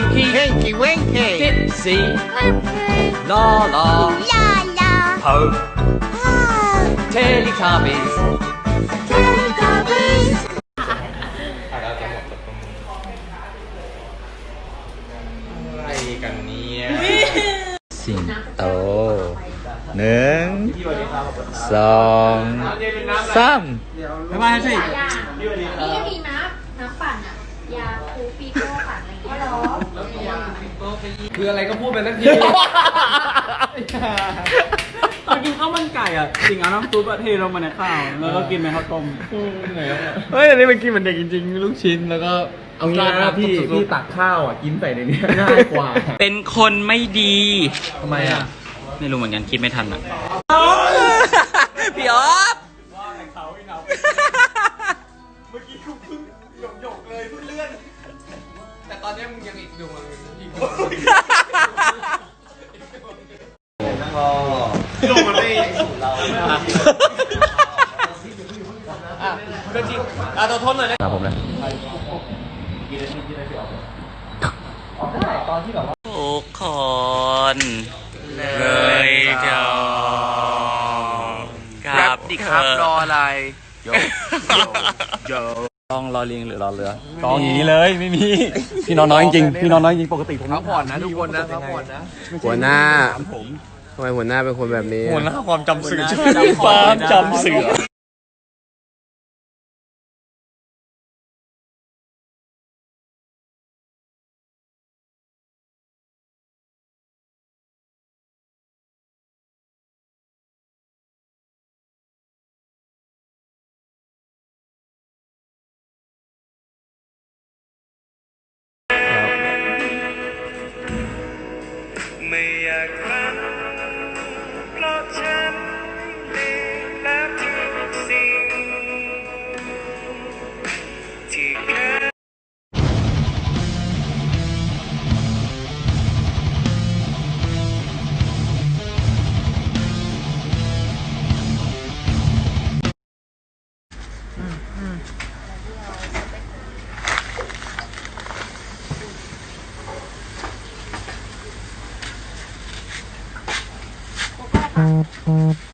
Tinky Winky, Hinky Winky. Dipsy, La La, La la. Po, Ah, Teletubbies. Teletubbies. อะไรกันเนี่ยสิงโตหนึ่งสองสามไม่มาสินี่ก็มีน้ำน้ำปั่นอะยาคูปีโป้ปั่นอะไรอย่างเงี้ย หรอคืออะไรก็พูดไปสักทีตอนกินข้าวมันไก่อะจริงเอาน้ำซุปอะเทลงมาในข้าวแล้วก็กินเป็นข้าวต้มเฮ้ยอันนี้มันกินเหมือนเด็กจริงๆลูกชิ้นแล้วก็เอางี้นะพี่พี่ตักข้าวอะกินใส่ในนี้ง่ายกว่า เป็นคนไม่ดีทำไมอะไม่รู้เหมือนกันคิดไม่ทันอะ นนี้มึงยังอีกดวงอีกดวงมันไม่สูตรเราอะเรื่องจริงอะตัวทนหน่อยนะครับผมนะทุกคนเลยจองกับดิครับรออะไรโยโย จองรอลิงหรือรอเรือจองอย่างนี้เลยไม่มี พี่น้องน้อยจริงๆพี่น้องน้อยจริงปกติผมพักผ่อนนะทุกคนนะพักผ่อนนะหัวหน้าทำไมหัวหน้าเป็นคนแบบนี้ หัวหน้าความจำเสือความจำเสือ Mm-hmm.